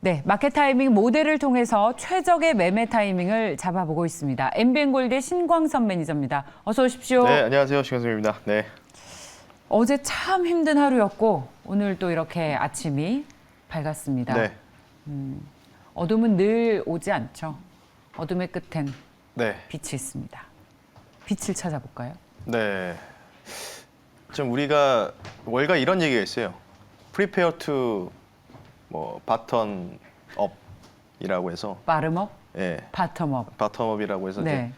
네, 마켓 타이밍 모델을 통해서 최적의 매매 타이밍을 잡아보고 있습니다. MBN골드의 신광선 매니저입니다. 어서 오십시오. 네, 안녕하세요. 신현수입니다. 네. 어제 참 힘든 하루였고 오늘 또 이렇게 아침이 밝았습니다. 네. 어둠은 늘 오지 않죠. 어둠의 끝엔 네. 빛이 있습니다. 빛을 찾아볼까요? 네. 좀 우리가 월가 이런 얘기가 있어요. Prepare to 뭐 바턴 업이라고 해서 빠름업, 예. 바텀업. 바텀업이라고 해서 이제 네,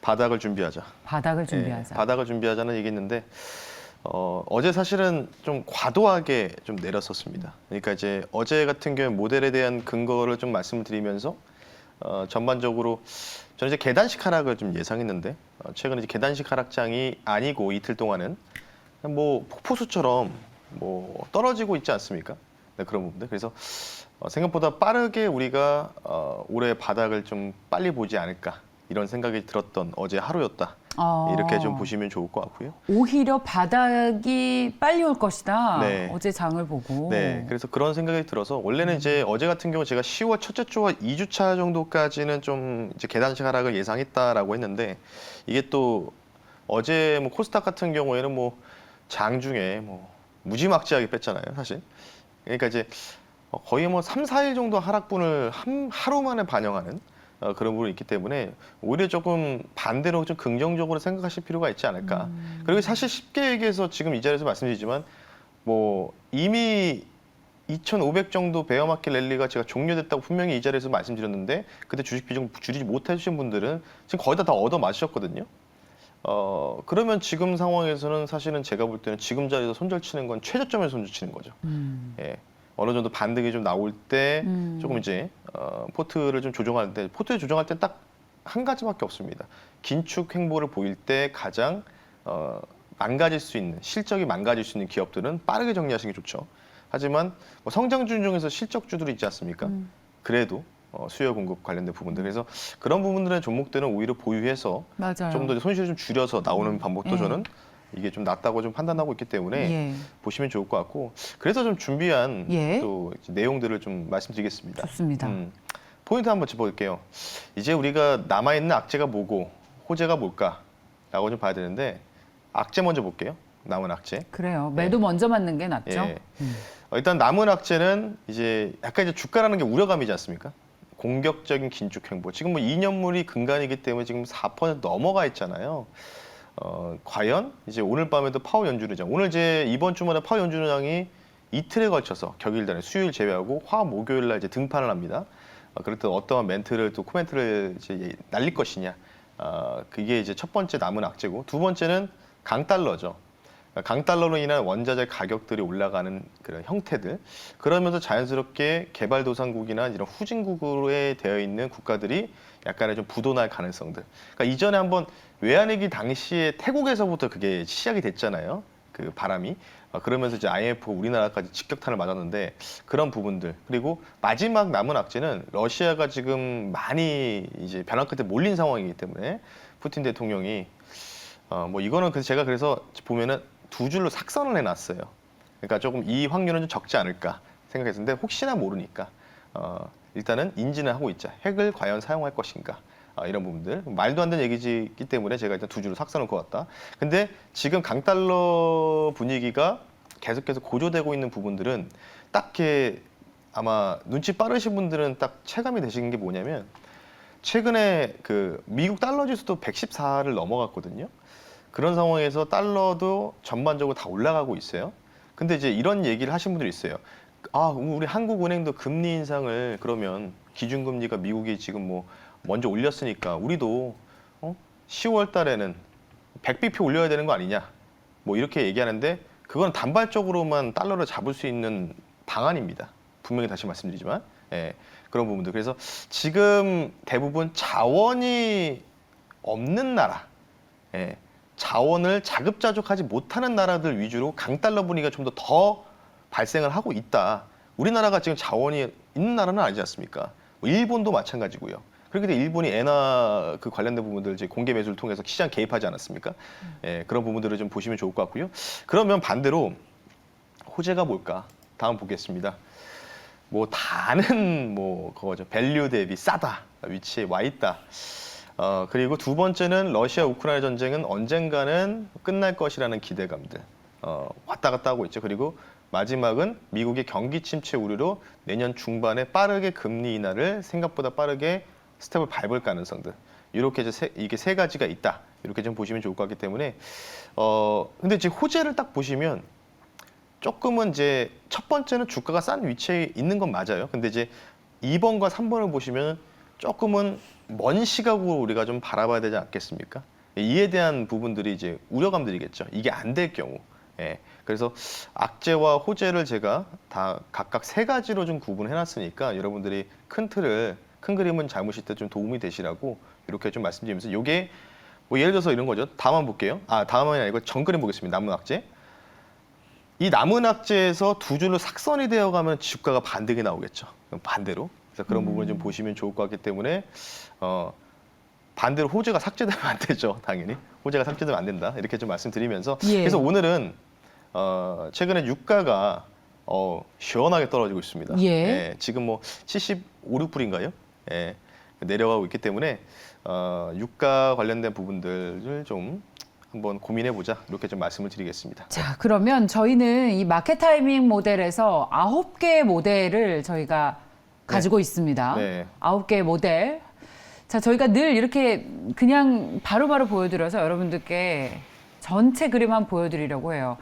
바닥을 준비하자. 바닥을 예, 준비하자. 바닥을 준비하자는 얘기 있는데 어, 어제 사실은 좀 과도하게 좀 내렸었습니다. 그러니까 이제 어제 같은 경우 모델에 대한 근거를 좀 말씀을 드리면서 어, 전반적으로 저는 이제 계단식 하락을 좀 예상했는데 어, 최근 이제 계단식 하락장이 아니고 이틀 동안은 뭐 폭포수처럼 뭐 떨어지고 있지 않습니까? 네, 그런 부분들. 그래서 어, 생각보다 빠르게 우리가 어, 올해 바닥을 좀 빨리 보지 않을까 이런 생각이 들었던 어제 하루였다. 어, 이렇게 좀 보시면 좋을 것 같고요. 오히려 바닥이 빨리 올 것이다. 네. 어제 장을 보고. 네, 그래서 그런 생각이 들어서 원래는 이제 어제 같은 경우 제가 10월 첫째 주와 2주차 정도까지는 좀 이제 계단식 하락을 예상했다라고 했는데 이게 또 어제 뭐 코스닥 같은 경우에는 뭐 장 중에 뭐 무지막지하게 뺐잖아요, 사실. 그러니까 이제 어, 거의 뭐 3, 4일 정도 하락분을 한, 하루 만에 반영하는 어, 그런 부분이 있기 때문에 오히려 조금 반대로 좀 긍정적으로 생각하실 필요가 있지 않을까. 그리고 사실 쉽게 얘기해서 지금 이 자리에서 말씀드리지만 뭐 이미 2,500 정도 베어마켓 랠리가 제가 종료됐다고 분명히 이 자리에서 말씀드렸는데 그때 주식 비중 줄이지 못해주신 분들은 지금 거의 다, 다 얻어 마셨거든요. 어 그러면 지금 상황에서는 사실은 제가 볼 때는 지금 자리에서 손절 치는 건 최저점에서 손절 치는 거죠. 음. 예. 어느 정도 반등이 좀 나올 때 음. 조금 이제 어, 포트를 좀 조정할 때 포트를 조정할 때 딱 한 가지밖에 없습니다. 긴축 행보를 보일 때 가장 어, 망가질 수 있는 실적이 망가질 수 있는 기업들은 빠르게 정리하시는 게 좋죠. 하지만 뭐 성장주 중에서 실적주들이 있지 않습니까? 음. 그래도 어, 수요 공급 관련된 부분들 그래서 그런 부분들의 종목들은 오히려 보유해서 맞아요. 좀 더 손실을 좀 줄여서 나오는 방법도 예. 저는 이게 좀 낫다고 좀 판단하고 있기 때문에 예, 보시면 좋을 것 같고 그래서 좀 준비한 예. 또 내용들을 좀 말씀드리겠습니다. 좋습니다. 음, 포인트 한번 짚어볼게요. 이제 우리가 남아 있는 악재가 뭐고 호재가 뭘까라고 좀 봐야 되는데 악재 먼저 볼게요. 남은 악재. 그래요. 매도 먼저 맞는 게 낫죠. 예. 음. 어, 일단 남은 악재는 이제 약간 이제 주가라는 게 우려감이지 않습니까? 공격적인 긴축 행보. 지금 뭐 2년물이 근간이기 때문에 지금 4% 넘어가 있잖아요. 어, 과연 이제 오늘 밤에도 파워 연준의장 오늘 이제 이번 주말에 파워 연준의장이 이틀에 걸쳐서 격일단에 수요일 제외하고 화 목요일 날 이제 등판을 합니다. 어, 때 어떠한 멘트를 또 코멘트를 이제 날릴 것이냐. 어, 그게 이제 첫 번째 남은 악재고 두 번째는 강달러죠. 강달러로 인한 원자재 가격들이 올라가는 그런 형태들 그러면서 자연스럽게 개발도상국이나 이런 후진국으로 되어 있는 국가들이 약간의 좀 부도날 가능성들. 그러니까 이전에 한번 외환위기 당시에 태국에서부터 그게 시작이 됐잖아요. 그 바람이. 어, 그러면서 이제 IMF가 우리나라까지 직격탄을 맞았는데 그런 부분들 그리고 마지막 남은 악재는 러시아가 지금 많이 이제 벼랑 끝에 몰린 상황이기 때문에 푸틴 대통령이 어, 뭐 이거는 그래서 제가 그래서 보면은 두 줄로 삭선을 해놨어요. 그러니까 조금 이 확률은 좀 적지 않을까 생각했는데 혹시나 모르니까 어, 일단은 인지는 하고 있자. 핵을 과연 사용할 것인가. 어, 이런 부분들 말도 안 되는 얘기지 때문에 제가 일단 두 줄로 삭선을 그었다. 근데 지금 강달러 분위기가 계속해서 고조되고 있는 부분들은 딱 이렇게 아마 눈치 빠르신 분들은 딱 체감이 되시는 게 뭐냐면 최근에 그 미국 달러 지수도 114를 넘어갔거든요. 그런 상황에서 달러도 전반적으로 다 올라가고 있어요. 근데 이제 이런 얘기를 하신 분들이 있어요. 아, 우리 한국은행도 금리 인상을 그러면 기준금리가 미국이 지금 뭐 먼저 올렸으니까 우리도 어? 10월 달에는 100bp 올려야 되는 거 아니냐. 뭐 이렇게 얘기하는데 그건 단발적으로만 달러를 잡을 수 있는 방안입니다. 분명히 다시 말씀드리지만 예, 그런 부분들. 그래서 지금 대부분 자원이 없는 나라, 예, 자원을 자급자족하지 못하는 나라들 위주로 강달러 분위기가 좀 더 더 발생을 하고 있다. 우리나라가 지금 자원이 있는 나라는 아니지 않습니까? 뭐 일본도 마찬가지고요. 그렇기 때문에 일본이 엔화 그 관련된 부분들 이제 공개 매수를 통해서 시장 개입하지 않았습니까? 예, 그런 부분들을 좀 보시면 좋을 것 같고요. 그러면 반대로 호재가 뭘까? 다음 보겠습니다. 뭐 다는 뭐 그거죠. 밸류 대비 싸다 위치에 와 있다. 어 그리고 두 번째는 러시아 우크라이나 전쟁은 언젠가는 끝날 것이라는 기대감들 어 왔다 갔다 하고 있죠. 그리고 마지막은 미국의 경기 침체 우려로 내년 중반에 빠르게 금리 인하를 생각보다 빠르게 스텝을 밟을 가능성들 이렇게 이제 세, 이게 세 가지가 있다 이렇게 좀 보시면 좋을 것 같기 때문에 어 근데 지금 호재를 딱 보시면 조금은 이제 첫 번째는 주가가 싼 위치에 있는 건 맞아요. 근데 이제 2번과 3번을 보시면 조금은 먼 시각으로 우리가 좀 바라봐야 되지 않겠습니까? 이에 대한 부분들이 이제 우려감들이겠죠. 이게 안 될 경우. 예. 그래서 악재와 호재를 제가 다 각각 세 가지로 좀 구분해 놨으니까 여러분들이 큰 틀을 큰 그림은 잘 보실 때좀 도움이 되시라고 이렇게 좀 말씀드리면서 이게 뭐 예를 들어서 이런 거죠. 다음만 볼게요. 아, 다음은 아니고 전 그림 보겠습니다. 나무 악재. 이 나무 낙지에서 두 줄로 삭선이 되어 가면 주가가 반등이 나오겠죠. 반대로. 그래서 그런 부분을 좀 보시면 좋을 것 같기 때문에 어 반대로 호재가 삭제되면 안 되죠. 당연히. 호재가 삭제되면 안 된다. 이렇게 좀 말씀드리면서 예. 그래서 오늘은 어 최근에 유가가 어 시원하게 떨어지고 있습니다. 예. 지금 뭐 75, 6불인가요? 예. 내려가고 있기 때문에 어 유가 관련된 부분들을 좀 한번 고민해 보자. 이렇게 좀 말씀을 드리겠습니다. 자, 그러면 저희는 이 마켓 타이밍 모델에서 아홉 개의 모델을 저희가 가지고 있습니다. 네. 아홉 개의 모델. 자, 저희가 늘 이렇게 그냥 바로바로 보여드려서 여러분들께 전체 그림 한번 보여드리려고 해요.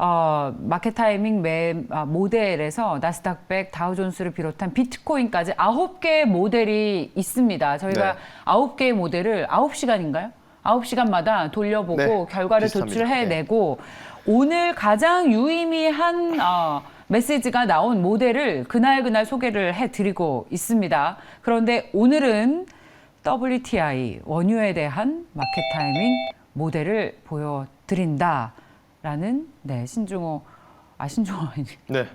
어, 마켓 타이밍 매, 아, 모델에서 나스닥백, 다우존스를 비롯한 비트코인까지 아홉 개의 모델이 있습니다. 저희가 네. 아홉 개의 모델을 아홉 시간인가요? 아홉 시간마다 돌려보고 네, 결과를 비슷합니다. 도출해내고 오늘 가장 유의미한 어, 메시지가 나온 모델을 그날 그날 소개를 해드리고 있습니다. 그런데 오늘은 WTI 원유에 대한 마켓 타이밍 모델을 보여드린다라는 네 신중호 아 신중호 아니 네.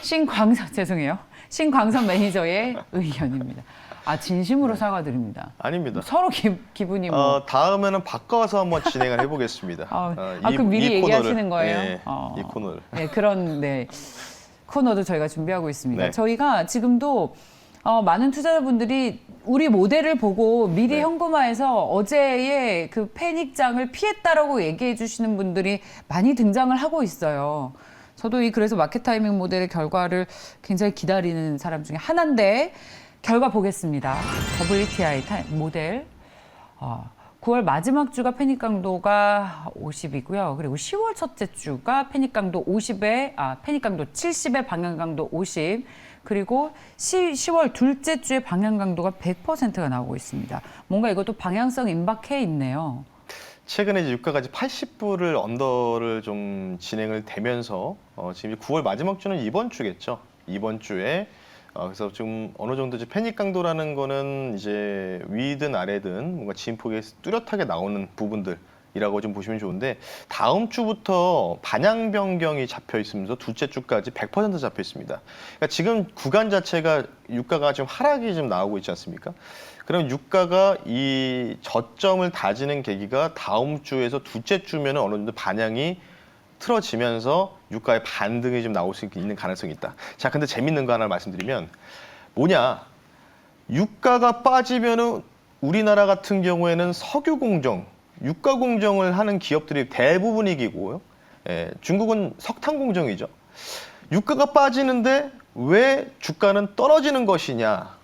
신광선 죄송해요 신광선 매니저의 의견입니다. 아 진심으로 사과드립니다. 아닙니다. 서로 기, 기분이 뭐 어, 다음에는 바꿔서 한번 진행을 해보겠습니다. 아, 어, 아, 그럼 미리 얘기하시는 거예요? 예, 어. 이 코너를. 네, 그런 네, 코너도 저희가 준비하고 있습니다. 네. 저희가 지금도 어, 많은 투자자분들이 우리 모델을 보고 미리 네. 현금화해서 어제의 그 패닉장을 피했다라고 얘기해 주시는 분들이 많이 등장을 하고 있어요. 저도 이 그래서 마켓 타이밍 모델의 결과를 굉장히 기다리는 사람 중에 하나인데 결과 보겠습니다. WTI 타- 모델 어, 9월 마지막 주가 패닉 강도가 50이고요. 그리고 10월 첫째 주가 패닉 강도 50에 아 패닉 강도 70에 방향 강도 50. 그리고 10, 월 둘째 주에 방향 강도가 100%가 나오고 있습니다. 뭔가 이것도 방향성 임박해 있네요. 최근에 이제 유가가 이제 80불을 언더를 좀 진행을 되면서 어, 지금 9월 마지막 주는 이번 주겠죠. 이번 주에 어, 그래서 좀 어느 정도 이제 패닉 강도라는 거는 이제 위든 아래든 뭔가 진폭이 뚜렷하게 나오는 부분들 이라고 좀 보시면 좋은데 다음 주부터 반향 변경이 잡혀 있으면서 둘째 주까지 100% 잡혀 있습니다. 그러니까 지금 구간 자체가 유가가 지금 하락이 좀 나오고 있지 않습니까? 그럼 유가가 이 저점을 다지는 계기가 다음 주에서 둘째 주면 어느 정도 반향이 틀어지면서 유가의 반등이 좀 나올 수 있는 가능성이 있다. 자, 근데 재밌는 거 하나 말씀드리면 뭐냐? 유가가 빠지면은 우리나라 같은 경우에는 석유 공정, 유가 공정을 하는 기업들이 대부분이기고요. 예, 중국은 석탄 공정이죠. 유가가 빠지는데 왜 주가는 떨어지는 것이냐?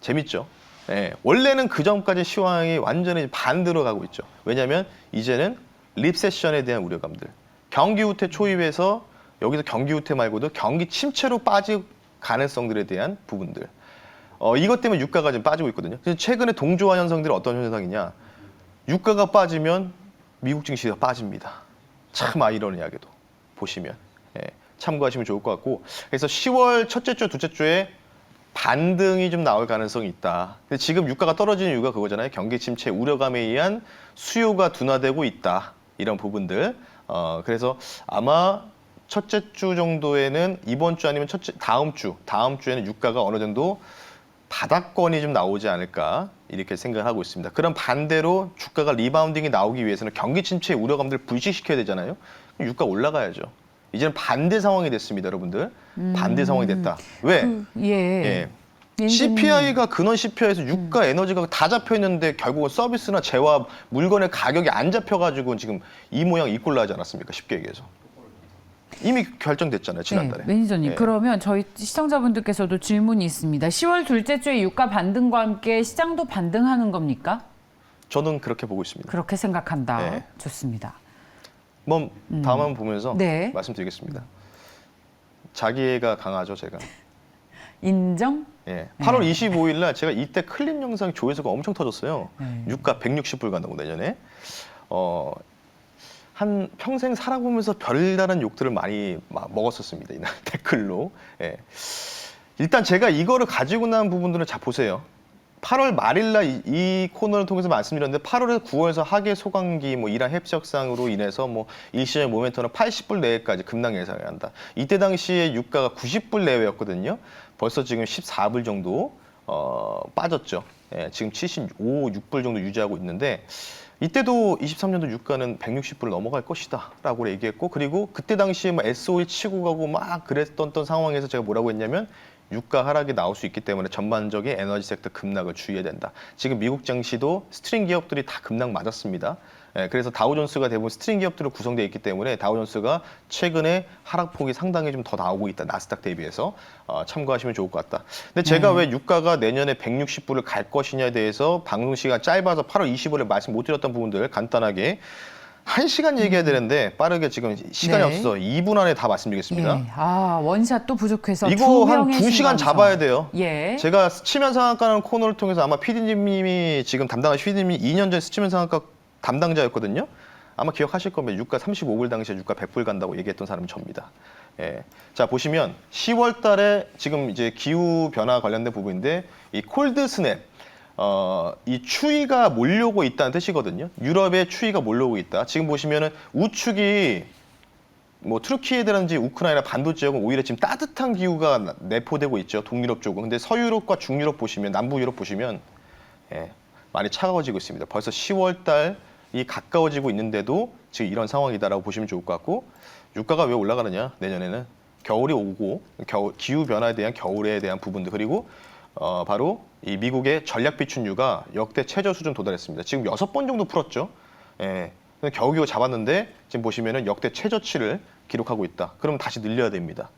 재밌죠? 예, 원래는 그 전까지 시황이 완전히 반대로 가고 있죠. 왜냐하면 이제는 립세션에 대한 우려감들, 경기 후퇴 초입에서 여기서 경기 후퇴 말고도 경기 침체로 빠질 가능성들에 대한 부분들. 어, 이것 때문에 유가가 좀 빠지고 있거든요. 그래서 최근에 동조화 현상들이 어떤 현상이냐? 유가가 빠지면 미국 증시가 빠집니다. 참 아이러니하게도 보시면 예, 참고하시면 좋을 것 같고 그래서 10월 첫째 주, 둘째 주에 반등이 좀 나올 가능성이 있다. 근데 지금 유가가 떨어지는 이유가 그거잖아요. 경기 침체 우려감에 의한 수요가 둔화되고 있다. 이런 부분들. 어, 그래서 아마 첫째 주 정도에는 이번 주 아니면 첫째 다음 주, 다음 주에는 유가가 어느 정도 바닥권이 좀 나오지 않을까 이렇게 생각하고 있습니다. 그럼 반대로 주가가 리바운딩이 나오기 위해서는 경기 침체의 우려감들 을 불식시켜야 되잖아요. 유가 올라가야죠. 이제는 반대 상황이 됐습니다, 여러분들. 반대 상황이 됐다. 왜? 그, 예. 예. 예. CPI가 근원 CPI에서 유가 에너지가 다 잡혀 있는데 결국은 서비스나 재화 물건의 가격이 안 잡혀가지고 지금 이 모양 이 꼴 나지 않았습니까? 쉽게 얘기해서 이미 결정됐잖아요 지난달에. 네, 매니저님 예. 그러면 저희 시청자분들께서도 질문이 있습니다. 10월 둘째 주에 유가 반등과 함께 시장도 반등하는 겁니까? 저는 그렇게 보고 있습니다. 그렇게 생각한다. 네. 좋습니다. 한번 다음 한번 보면서 네. 말씀드리겠습니다. 자기애가 강하죠 제가. 인정? 예. 8월 25일 날 제가 이때 클립 영상 조회수가 엄청 터졌어요. 네. 유가 160불 간다고 내년에. 어, 한 평생 살아보면서 별다른 욕들을 많이 막 먹었었습니다. 이날 댓글로. 예. 일단 제가 이거를 가지고 난 부분들은 자 보세요. 8월 말일 날 이, 이 코너를 통해서 말씀드렸는데 8월에서 9월에서 하계 소강기 뭐 이란 협력상으로 인해서 뭐 일시적 모멘텀은 80불 내외까지 급락 예상을 한다. 이때 당시에 유가가 90불 내외였거든요. 벌써 지금 14불 정도 어, 빠졌죠. 예, 지금 75, 6불 정도 유지하고 있는데 이때도 23년도 유가는 160불을 넘어갈 것이다라고 얘기했고 그리고 그때 당시에 뭐 SOE 치고 가고 막 그랬던 던 상황에서 제가 뭐라고 했냐면 유가 하락이 나올 수 있기 때문에 전반적인 에너지 섹터 급락을 주의해야 된다. 지금 미국 증시도 스트링 기업들이 다 급락 맞았습니다. 예, 그래서 다우존스가 대부분 스트링 기업들로 구성되어 있기 때문에 다우존스가 최근에 하락폭이 상당히 좀 더 나오고 있다. 나스닥 대비해서 어, 참고하시면 좋을 것 같다. 근데 제가 왜 유가가 내년에 160불을 갈 것이냐에 대해서 방송 시간 짧아서 8월 25일에 말씀 못 드렸던 부분들 간단하게 한 시간 얘기해야 되는데 빠르게 지금 시간이 네. 없어서 2분 안에 다 말씀드리겠습니다. 예. 아 원샷도 부족해서 이거 두 한 명의 두 시간 신광선. 잡아야 돼요. 예. 제가 스치면 상한가라는 코너를 통해서 아마 PD님이 지금 담당하신 PD님이 2년 전에 스치면 상한가 담당자였거든요. 아마 기억하실 겁니다. 유가 35불 당시에 유가 100불 간다고 얘기했던 사람이 접니다. 예. 자 보시면 10월 달에 지금 이제 기후 변화 관련된 부분인데 이 콜드 스냅 어, 이 추위가 몰려오고 있다는 뜻이거든요. 유럽에 추위가 몰려오고 있다. 지금 보시면은 우측이 뭐 트루키에라든지 우크라이나 반도 지역은 오히려 지금 따뜻한 기후가 나- 내포되고 있죠. 동유럽 쪽은. 근데 서유럽과 중유럽 보시면 남부 유럽 보시면 예, 많이 차가워지고 있습니다. 벌써 10월 달이 가까워지고 있는데도 지금 이런 상황이다라고 보시면 좋을 것 같고 유가가 왜 올라가느냐 내년에는 겨울이 오고 겨울, 기후 변화에 대한 겨울에 대한 부분들 그리고 어, 바로 이 미국의 전략 비춘유가 역대 최저 수준 도달했습니다. 지금 여섯 번 정도 풀었죠. 예. 겨우겨우 잡았는데 지금 보시면은 역대 최저치를 기록하고 있다. 그럼 다시 늘려야 됩니다.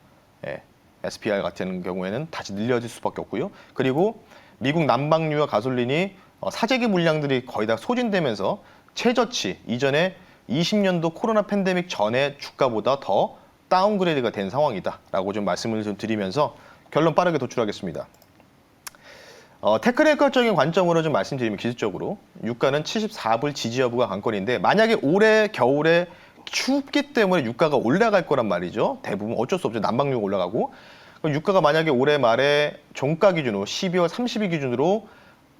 예. SPR 같은 경우에는 다시 늘려질 수밖에 없고요. 그리고 미국 난방유와 가솔린이 어, 사재기 물량들이 거의 다 소진되면서 최저치 이전에 20년도 코로나 팬데믹 전에 주가보다 더 다운그레이드가 된 상황이다라고 좀 말씀을 좀 드리면서 결론 빠르게 도출하겠습니다. 어, 테크니컬적인 관점으로 좀 말씀드리면 기술적으로 유가는 74불 지지 여부가 관건인데 만약에 올해 겨울에 춥기 때문에 유가가 올라갈 거란 말이죠. 대부분 어쩔 수 없죠. 난방료가 올라가고 그럼 유가가 만약에 올해 말에 종가 기준으로 12월 30일 기준으로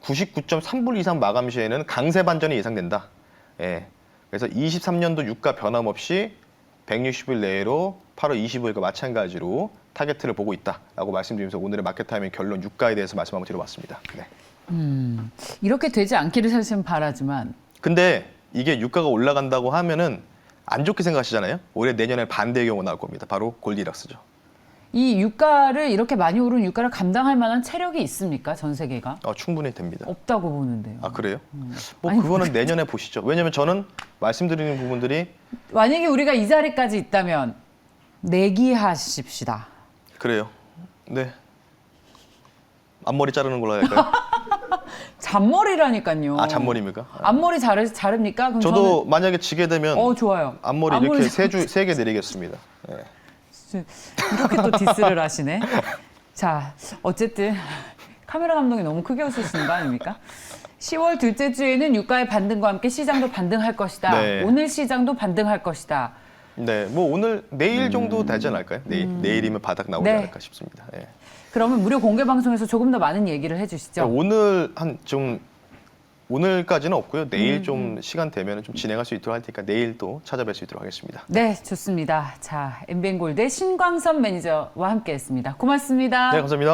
99.3불 이상 마감 시에는 강세 반전이 예상된다. 예. 그래서 23년도 유가 변함없이 160일 내로 8월 25일과 마찬가지로 타겟을 보고 있다라고 말씀드리면서 오늘의 마켓 타이밍 결론 유가에 대해서 말씀 한번 드려봤습니다. 네. 음, 이렇게 되지 않기를 사실은 바라지만 근데 이게 유가가 올라간다고 하면은 안 좋게 생각하시잖아요. 올해 내년에 반대의 경우 나올 겁니다. 바로 골디락스죠. 이 유가를 이렇게 많이 오른 유가를 감당할 만한 체력이 있습니까? 전 세계가 어, 충분히 됩니다. 없다고 보는데요. 아 그래요? 뭐 아니, 그거는 내년에 보시죠. 왜냐면 저는 말씀드리는 부분들이 만약에 우리가 이 자리까지 있다면 내기하십시다. 그래요. 네. 앞머리 자르는 걸로 할까요? 잔머리라니까요. 아 잔머리입니까? 앞머리 자르, 자릅니까? 그럼 저도 만약에 지게 되면 저는 어 좋아요. 앞머리 이렇게 세주세 개 내리겠습니다. 예. 이렇게 또 디스를 하시네. 자, 어쨌든 카메라 감독이 너무 크게 웃으시는 거 아닙니까? 10월 둘째 주에는 유가의 반등과 함께 시장도 반등할 것이다. 네. 오늘 시장도 반등할 것이다. 네, 뭐 오늘 내일 정도 되지 않을까요? 내일 내일이면 바닥 나오지 음. 네. 않을까 싶습니다. 예. 그러면 무료 공개 방송에서 조금 더 많은 얘기를 해주시죠. 오늘 한 좀 오늘까지는 없고요. 음, 내일 좀 시간 되면 좀 진행할 수 있도록 할 테니까 내일 또 찾아뵐 수 있도록 하겠습니다. 네, 좋습니다. 자, 엠벤골드 신광선 매니저와 함께했습니다. 고맙습니다. 네, 감사합니다.